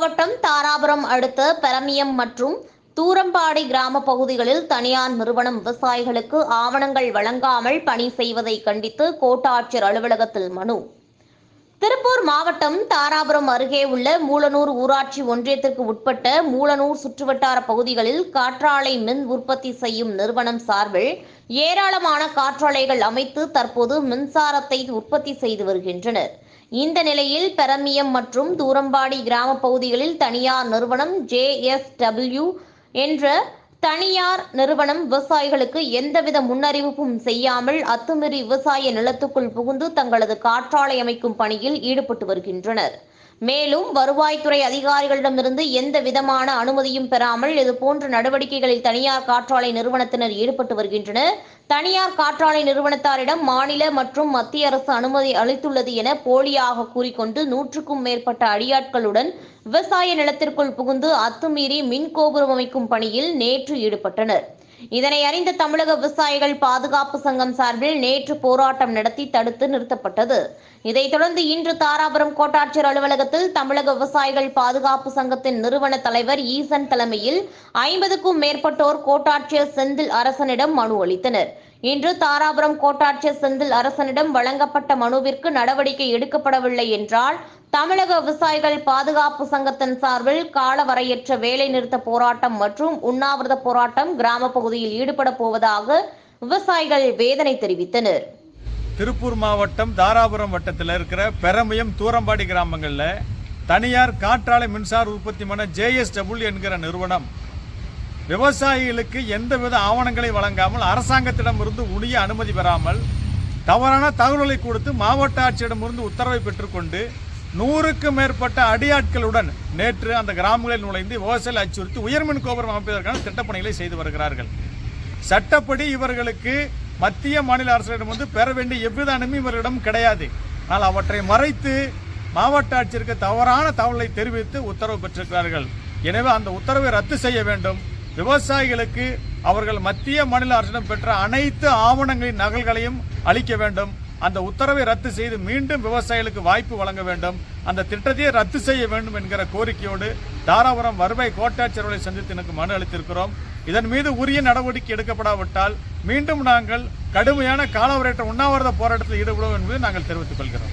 தாராபுரம் அடுத்த பெரமியம் மற்றும் தூரம்பாடி கிராம பகுதிகளில் தனியார் நிறுவனம் விவசாயிகளுக்கு ஆவணங்கள் வழங்காமல் பணி செய்வதை கண்டித்து கோட்டாட்சியர் அலுவலகத்தில் மனு. திருப்பூர் மாவட்டம் தாராபுரம் அருகே உள்ள மூலனூர் ஊராட்சி ஒன்றியத்திற்கு உட்பட்ட மூலனூர் சுற்றுவட்டார பகுதிகளில் காற்றாலை மின் உற்பத்தி செய்யும் நிறுவனம் சார்பில் ஏராளமான காற்றாலைகள் அமைத்து தற்போது மின்சாரத்தை உற்பத்தி செய்து வருகின்றனர். இந்த நிலையில் பெரமியம் மற்றும் தூரம்பாடி கிராம பகுதிகளில் தனியார் நிறுவனம் ஜேஎஸ்டபிள்யூ என்ற தனியார் நிறுவனம் விவசாயிகளுக்கு எந்தவித முன்னறிவிப்பும் செய்யாமல் அத்துமீறி விவசாய நிலத்துக்குள் புகுந்து தங்களது காற்றாலை அமைக்கும் பணியில் ஈடுபட்டு வருகின்றனர். மேலும் வருவாய்த்துறை அதிகாரிகளிடமிருந்து எந்த விதமான அனுமதியும் பெறாமல் இதுபோன்ற நடவடிக்கைகளில் தனியார் காற்றாலை நிறுவனத்தினர் ஈடுபட்டு வருகின்றனர். தனியார் காற்றாலை நிறுவனத்தாரிடம் மாநில மற்றும் மத்திய அரசு அனுமதி அளித்துள்ளது என போலியாக கூறிக்கொண்டு நூற்றுக்கும் மேற்பட்ட அடியாட்களுடன் விவசாய நிலத்திற்குள் புகுந்து அத்துமீறி மின் கோபுரம் அமைக்கும் பணியில் நேற்று ஈடுபட்டனர். இதனை அறிந்த தமிழக விவசாயிகள் பாதுகாப்பு சங்கம் சார்பில் நேற்று போராட்டம் நடத்தி தடுத்து நிறுத்தப்பட்டது. இதைத் தொடர்ந்து இன்று தாராபுரம் கோட்டாட்சியர் அலுவலகத்தில் தமிழக விவசாயிகள் பாதுகாப்பு சங்கத்தின் நிறுவன தலைவர் ஈசன் தலைமையில் ஐம்பதுக்கும் மேற்பட்டோர் கோட்டாட்சியர் செந்தில் அரசனிடம் மனு அளித்தனர். இன்று தாராபுரம் கோட்டாட்சியர் செந்தில் அரசனிடம் வழங்கப்பட்ட மனுவிற்கு நடவடிக்கை எடுக்கப்படவில்லை என்றால் தமிழக விவசாயிகள் பாதுகாப்பு சங்கத்தின் சார்பில் காலவரையற்ற வேலைநிறுத்த போராட்டம் மற்றும் உண்ணாவிரத போராட்டம் கிராம பகுதியில் ஈடுபட போவதாக விவசாயிகள் வேதனை தெரிவித்தனர். திருப்பூர் மாவட்டம் தாராபுரம் வட்டத்தில் இருக்கிற பெரமயம் தூரம்பாடி கிராமங்களில் தனியார் காற்றாலை மின்சார உற்பத்தி மன ஜேஎஸ்டபிள்யூ என்கிற நிறுவனம் விவசாயிகளுக்கு எந்தவித ஆவணங்களை வழங்காமல் அரசாங்கத்திடமிருந்து உரிய அனுமதி பெறாமல் தவறான தகவல்களை கொடுத்து மாவட்ட ஆட்சியிடமிருந்து உத்தரவை பெற்றுக்கொண்டு நூறுக்கும் மேற்பட்ட அடியாட்களுடன் நேற்று அந்த கிராமங்களில் நுழைந்து விவசாயிகள் அச்சுறுத்தி உயர்மின் கோபுரம் அமைப்பதற்கான திட்டப்பணிகளை செய்து வருகிறார்கள். சட்டப்படி இவர்களுக்கு மத்திய மாநில அரசிடம் வந்து பெற வேண்டிய எவ்வித அனுமதியும் இவர்களிடம் கிடையாது. ஆனால் அவற்றை மறைத்து மாவட்ட ஆட்சியருக்கு தவறான தகவலை தெரிவித்து உத்தரவு பெற்றிருக்கிறார்கள். எனவே அந்த உத்தரவை ரத்து செய்ய வேண்டும். விவசாயிகளுக்கு அவர்கள் மத்திய மாநில அரசிடம் பெற்ற அனைத்து ஆவணங்களின் நகல்களையும் அளிக்க வேண்டும். அந்த உத்தரவை ரத்து செய்து மீண்டும் விவசாயிகளுக்கு வாய்ப்பு வழங்க வேண்டும். அந்த திட்டத்தையே ரத்து செய்ய வேண்டும் என்கிற கோரிக்கையோடு தாராபுரம் வருவாய் கோட்டாட்சியர்களை சந்தித்து எனக்கு மனு அளித்திருக்கிறோம். இதன் மீது உரிய நடவடிக்கை எடுக்கப்படாவிட்டால் மீண்டும் நாங்கள் கடுமையான காலவரையற்ற உண்ணாவிரத போராட்டத்தில் ஈடுபடுவோம் என்பதை நாங்கள் தெரிவித்துக் கொள்கிறோம்.